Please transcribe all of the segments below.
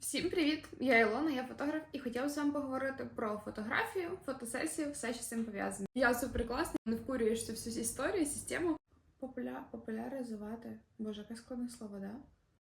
Всім привіт! Я Ілона, я фотограф, і хотіла з вами поговорити про фотографію, фотосесію, все що з цим пов'язане. Я супер класна, не вкурюєшся цю всю історію, систему. Популя... Популяризувати. Боже, яке складне слово, да?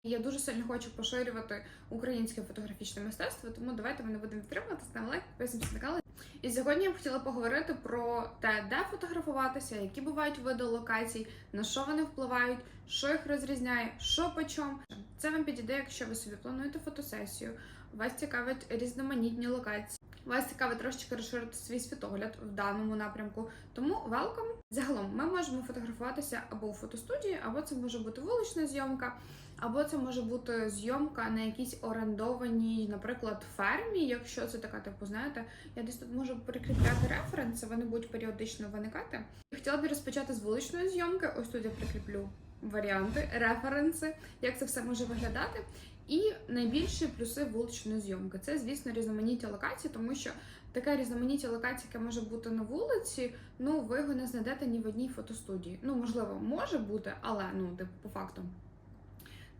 Я дуже сильно хочу поширювати українське фотографічне мистецтво, тому давайте ми не будемо підтримувати, ставимо лайк, підписуємося на канал. І сьогодні я б хотіла поговорити про те, де фотографуватися, які бувають види локацій, на що вони впливають, що їх розрізняє, що по чому. Це вам підійде, якщо ви собі плануєте фотосесію, вас цікавить різноманітні локації. Вас цікавить трошечки розширити свій світогляд в даному напрямку. Тому welcome! Загалом ми можемо фотографуватися або у фотостудії, або це може бути вулична зйомка, або це може бути зйомка на якійсь орендованій, наприклад, фермі, якщо це така, типу, знаєте, я десь тут можу прикріпляти референси, вони будуть періодично виникати. Хотіла б розпочати з вуличної зйомки. Ось тут я прикріплю варіанти, референси, як це все може виглядати. І найбільші плюси вуличної зйомки це, звісно, різноманіття локацій, тому що таке різноманіття локацій, яке може бути на вулиці, ну ви його не знайдете ні в одній фотостудії. Ну, можливо, може бути, але ну, типу, по факту.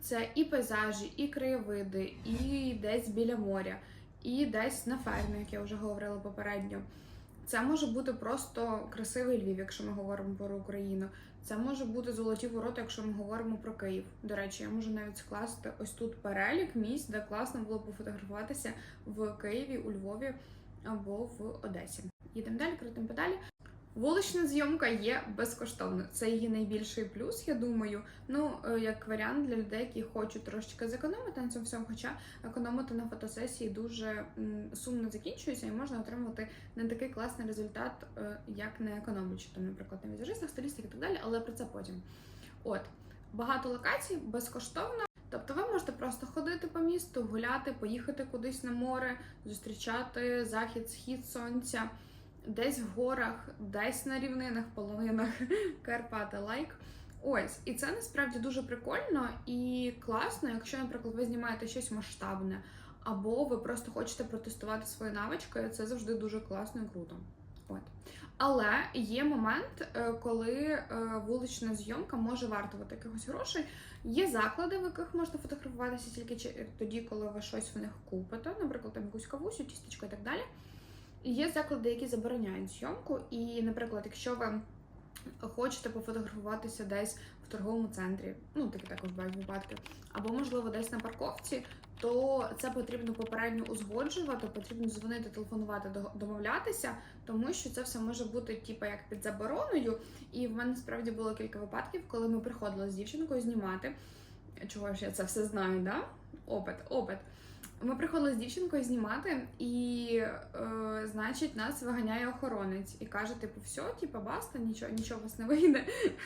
Це і пейзажі, і краєвиди, і десь біля моря, і десь на фермі, як я вже говорила попередньо. Це може бути просто красивий Львів, якщо ми говоримо про Україну. Це може бути золоті ворота, якщо ми говоримо про Київ. До речі, я можу навіть скласти ось тут перелік місць, де класно було пофотографуватися в Києві, у Львові або в Одесі. Їдемо далі, крутимо педалі. Вулична зйомка є безкоштовною. Це її найбільший плюс, я думаю. Ну, е, як варіант для людей, які хочуть трошечки зекономити на цьому всьому, хоча економити на фотосесії дуже сумно закінчується і можна отримати не такий класний результат, е, як не економлячи, там, наприклад, на візажистах, стилістах і так далі, але про це потім. От, багато локацій безкоштовно. Тобто ви можете просто ходити по місту, гуляти, поїхати кудись на море, зустрічати захід, схід сонця, десь в горах, десь на рівнинах, полонинах Карпати лайк. Ось, і це насправді дуже прикольно і класно, якщо, наприклад, ви знімаєте щось масштабне, або ви просто хочете протестувати свої навички, це завжди дуже класно і круто. От. Але є момент, е, коли е, вулична зйомка може вартувати якихось грошей. Є заклади, в яких можна фотографуватися тільки тоді, коли ви щось в них купите, наприклад, там якусь кавусю, тістечко і так далі. Є заклади, які забороняють зйомку. І, наприклад, якщо ви хочете пофотографуватися десь в торговому центрі, ну такі також бувають випадки, або можливо десь на парковці, то це потрібно попередньо узгоджувати, потрібно дзвонити, телефонувати, домовлятися, тому що це все може бути типу, як під забороною. І в мене справді було кілька випадків, коли ми приходили з дівчинкою знімати. Чого ж я це все знаю, да? Опит, опит. Ми приходили з дівчинкою знімати, і, е, значить, нас виганяє охоронець і каже: типу, все, типу, баста, нічого, нічого вас не вийде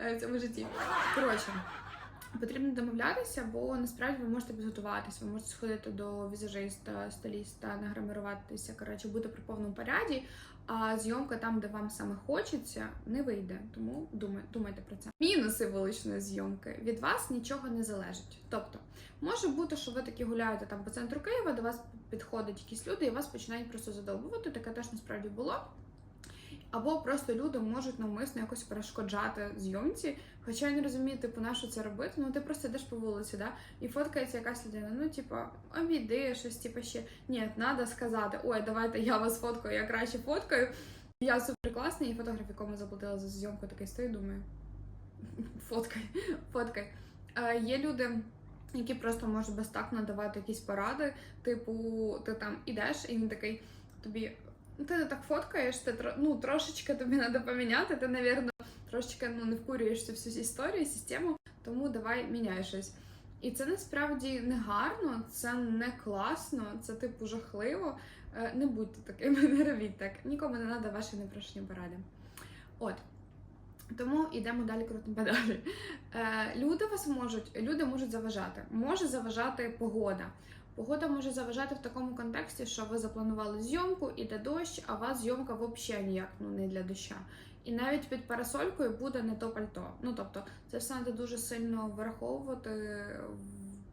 в цьому житті. Коротше, потрібно домовлятися, бо насправді ви можете підготуватися, ви можете сходити до візажиста, стиліста, нагриміруватися, коротше, бути при повному поряді. А зйомка там, де вам саме хочеться, не вийде. Тому думай, думайте про це. Мінуси вуличної зйомки від вас нічого не залежить. Тобто, може бути, що ви такі гуляєте там по центру Києва, до вас підходять якісь люди і вас починають просто задовбувати. Таке теж насправді було. Або просто люди можуть навмисно якось перешкоджати зйомці. Хоча я не розумію, типу, на що це робити. Ну ти просто йдеш по вулиці, да? і фоткається якась людина. Ну, типу, обійди щось, типу, ще. Ні, треба сказати, ой, давайте я вас фоткаю, я краще фоткаю. Я супер класний, і фотограф, якому заплатила за зйомку, такий стоїть, думаю. Фоткай, фоткай. Е, є люди. Які просто можуть безтактно давати якісь поради, типу, ти там ідеш, і він такий тобі ти не так фоткаєш, ти ну, трошечки тобі треба поміняти, ти, напевно, трошечки ну, не вкурюєш цю всю історію, систему, тому давай міняй щось. І це насправді не гарно, це не класно, це типу жахливо. Е, Не будьте такими, не робіть так. Нікому не треба ваші непрошені поради. От. Тому йдемо далі крутим педалі. Е, люди вас можуть, люди можуть заважати. Може заважати погода. Погода може заважати в такому контексті, що ви запланували зйомку, іде дощ, а у вас зйомка взагалі ніяк ну, не для доща. І навіть під парасолькою буде не то пальто. Ну тобто, це все треба дуже сильно враховувати,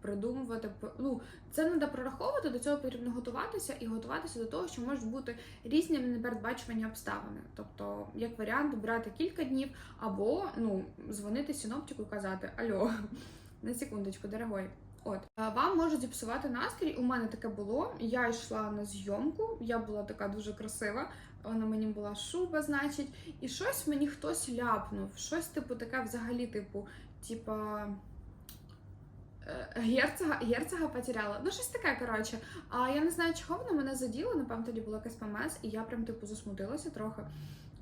придумувати. Ну, це треба прораховувати, до цього потрібно готуватися і готуватися до того, що можуть бути різні непередбачувані обставини. Тобто, як варіант, брати кілька днів, або ну, дзвонити синоптику і казати: Альо, на секундочку, дорогой, От вам можуть зіпсувати настрій. У мене таке було. Я йшла на зйомку, я була така дуже красива. Вона мені була шуба, значить, і щось мені хтось ляпнув. Щось, типу, таке взагалі, типу, типа. е, Герцога, герцога потеряла. Ну, щось таке, коротше. А я не знаю, чого воно мене заділо. Напевно, тоді було якесь ПМС, і я прям типу засмутилася трохи.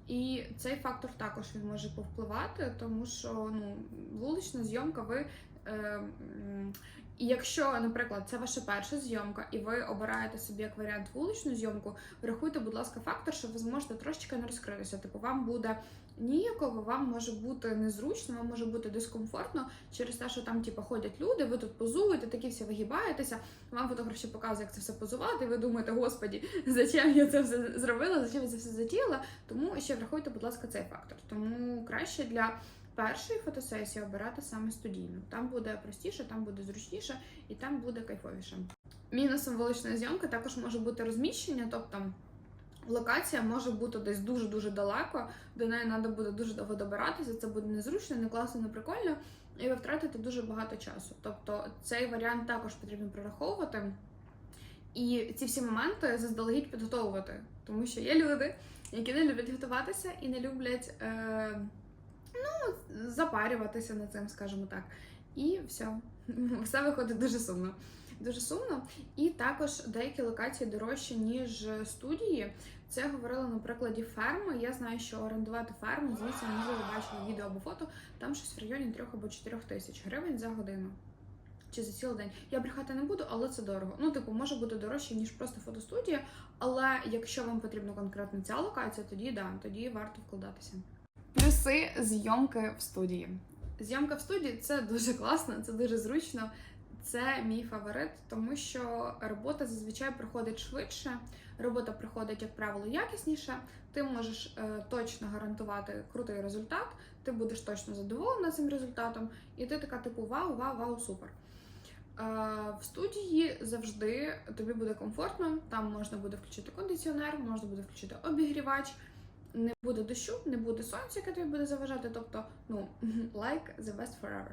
І цей фактор також він може повпливати, тому що ну, вулична зйомка, ви. Е, і якщо, наприклад, це ваша перша зйомка, і ви обираєте собі як варіант вуличну зйомку, врахуйте, будь ласка, фактор, що ви зможете трошечки не розкритися. Типу, вам буде ніяково, вам може бути незручно, вам може бути дискомфортно через те, що там типу, ходять люди, ви тут позуєте, такі всі вигибаєтеся. Вам фотограф ще показує, як це все позувати. і Ви думаєте, господі, зачем я це все зробила, зачем я це все затіяла. Тому ще врахуйте, будь ласка, цей фактор. Тому краще для першої фотосесії обирати саме студійну. Там буде простіше, там буде зручніше і там буде кайфовіше. Мінусом вуличної зйомки також може бути розміщення, тобто. Локація може бути десь дуже-дуже далеко, до неї треба буде дуже довго добиратися, це буде незручно, не класно, не прикольно, і ви втратите дуже багато часу. Тобто цей варіант також потрібно прораховувати. І ці всі моменти заздалегідь підготовувати, тому що є люди, які не люблять готуватися і не люблять е, ну, запарюватися над цим, скажімо так. І все, все виходить дуже сумно. Дуже сумно. І також деякі локації дорожчі, ніж студії. Це говорила на прикладі ферми. Я знаю, що орендувати ферму, звісно, можливо, бачили відео або фото, там щось в районі 3 або 4 тисяч гривень за годину. Чи за цілий день. Я брехати не буду, але це дорого. Ну, типу, може бути дорожче, ніж просто фотостудія. Але якщо вам потрібна конкретно ця локація, тоді да, тоді варто вкладатися. Плюси зйомки в студії. Зйомка в студії це дуже класно, це дуже зручно. Це мій фаворит, тому що робота зазвичай проходить швидше. Робота проходить, як правило, якісніше. Ти можеш е, точно гарантувати крутий результат, ти будеш точно задоволена цим результатом, і ти така, типу, вау, вау, вау, супер. Е, в студії завжди тобі буде комфортно, там можна буде включити кондиціонер, можна буде включити обігрівач, не буде дощу, не буде сонця, яке тобі буде заважати. Тобто, ну, like the best forever.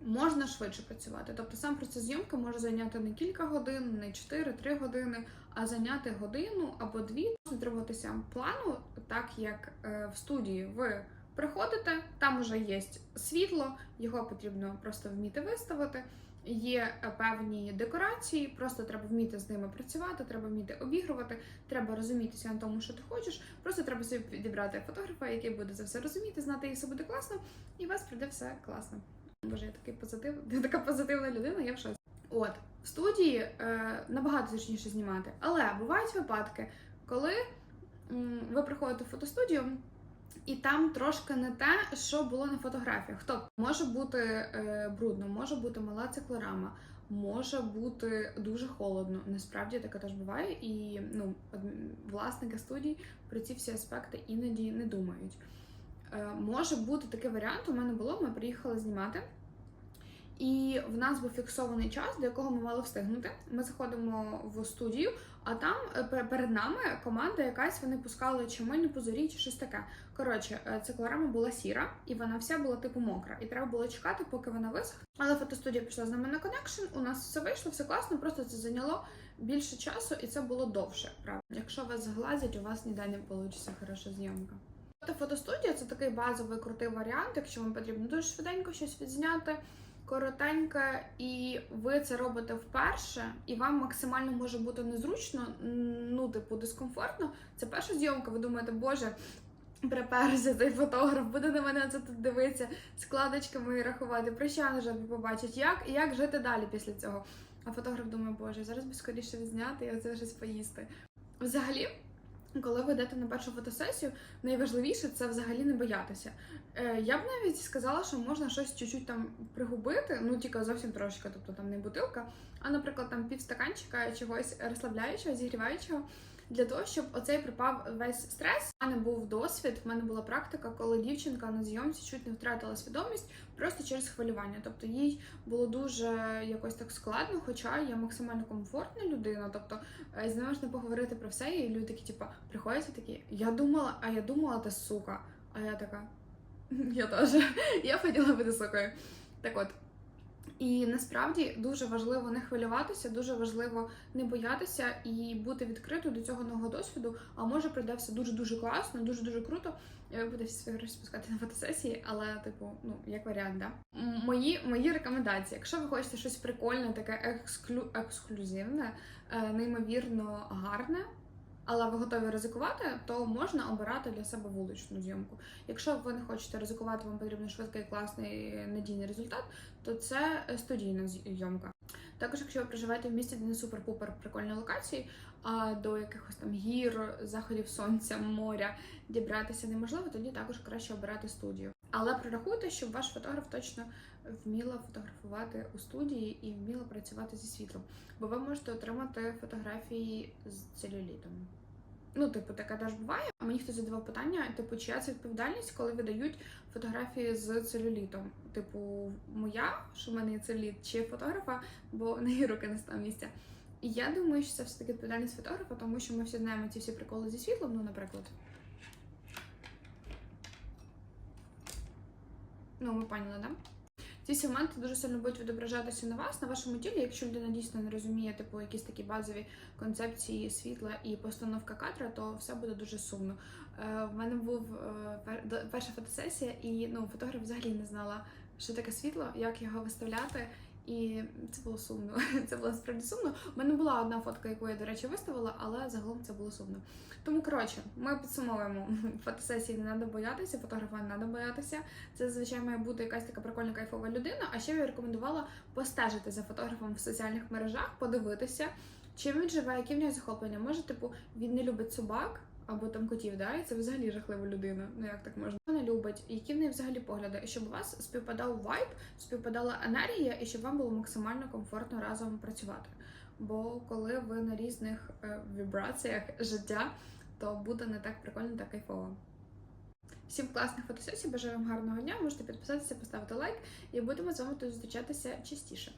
Можна швидше працювати. Тобто сам процес зйомки може зайняти не кілька годин, не 4-3 години, а зайняти годину або дві. Можна триматися плану, так як е, в студії ви приходите, там вже є світло, його потрібно просто вміти виставити. Є е, певні декорації, просто треба вміти з ними працювати, треба вміти обігрувати, треба розумітися на тому, що ти хочеш. Просто треба собі підібрати фотографа, який буде це все розуміти, знати, і все буде класно, і у вас прийде все класно. Боже, я такий позитив, така позитивна людина, я в шоці. От в студії е, набагато зручніше знімати, але бувають випадки, коли м, ви приходите в фотостудію. І там трошки не те, що було на фотографіях. Тобто може бути е, брудно, може бути мала циклорама, може бути дуже холодно. Насправді таке теж буває, і ну, власники студій про ці всі аспекти іноді не думають. Е, може бути такий варіант. У мене було, ми приїхали знімати. І в нас був фіксований час, до якого ми мали встигнути. Ми заходимо в студію, а там е, перед нами команда якась вони пускали чи мильні пузирі, чи щось таке. Коротше, е, циклорама була сіра, і вона вся була типу мокра. І треба було чекати, поки вона висохне. Але фотостудія пішла з нами на коннекшн. У нас все вийшло, все класно. Просто це зайняло більше часу, і це було довше. Правда, якщо вас зглазять, у вас ніде не вийде хороша зйомка. Фотостудія це такий базовий крутий варіант, якщо вам потрібно дуже швиденько щось відзняти, коротеньке, і ви це робите вперше, і вам максимально може бути незручно, ну, типу, дискомфортно. Це перша зйомка, ви думаєте, боже. Приперся цей фотограф, буде на мене це тут дивитися, складочками рахувати, прощани жабі побачить, як, як жити далі після цього. А фотограф думає, боже, зараз би скоріше відзняти і оце щось поїсти. Взагалі, коли ви йдете на першу фотосесію, найважливіше це взагалі не боятися. Е, я б навіть сказала, що можна щось чуть-чуть там пригубити, ну тільки зовсім трошки, тобто там не бутилка, а наприклад, там півстаканчика чогось розслабляючого, зігріваючого. Для того, щоб оцей припав весь стрес, у мене був досвід, в мене була практика, коли дівчинка на зйомці чуть не втратила свідомість просто через хвилювання. Тобто їй було дуже якось так складно, хоча я максимально комфортна людина. Тобто е, з нею можна поговорити про все, і люди такі, типа, приходять і такі, я думала, а я думала, ти сука. А я така, я теж. Я хотіла бути сукою. Так от. І насправді дуже важливо не хвилюватися, дуже важливо не боятися і бути відкритою до цього нового досвіду. А може прийде все дуже дуже класно, дуже дуже круто. І ви будете всі свої гроші спускати на фотосесії, але типу, ну як варіант, да. Мої мої рекомендації. Якщо ви хочете щось прикольне, таке ексклю, ексклюзивне, е, неймовірно гарне. Але ви готові ризикувати, то можна обирати для себе вуличну зйомку. Якщо ви не хочете ризикувати, вам потрібен швидкий, класний, надійний результат, то це студійна зйомка. Також, якщо ви проживаєте в місті, де не супер-пупер прикольні локації, а до якихось там гір, заходів сонця, моря дібратися неможливо, тоді також краще обирати студію. Але прорахуйте, щоб ваш фотограф точно вміла фотографувати у студії і вміла працювати зі світлом, бо ви можете отримати фотографії з целюлітом. Ну, типу, таке теж буває. Мені хтось задавав питання: типу, чия це відповідальність, коли видають фотографії з целюлітом? Типу, моя, що в мене є целюліт, чи фотографа, бо в неї руки не став місця. І я думаю, що це все таки відповідальність фотографа, тому що ми всі знаємо ці всі приколи зі світлом, ну, наприклад. Ну, ми поняли, да? Ці всі моменти дуже сильно будуть відображатися на вас, на вашому тілі, якщо людина дійсно не розуміє, типу, якісь такі базові концепції світла і постановка кадра, то все буде дуже сумно. Е, в мене був е, перша фотосесія, і ну, фотограф взагалі не знала, що таке світло, як його виставляти. І це було сумно. Це було справді сумно. У мене була одна фотка, яку я, до речі, виставила, але загалом це було сумно. Тому коротше, ми підсумовуємо фотосесії не треба боятися, фотографа не треба боятися. Це звичайно має бути якась така прикольна кайфова людина. А ще я рекомендувала постежити за фотографом в соціальних мережах, подивитися, чим він живе, які в нього захоплення. Може, типу, він не любить собак. Або там котів, да, і це взагалі жахлива людина. Ну як так можна? Вона любить, які в неї взагалі погляди, щоб у вас співпадав вайб, співпадала енергія, і щоб вам було максимально комфортно разом працювати. Бо коли ви на різних е, вібраціях життя, то буде не так прикольно та кайфово. Всім класних фотосесій, бажаю вам гарного дня. Можете підписатися, поставити лайк, і будемо з вами тут зустрічатися частіше.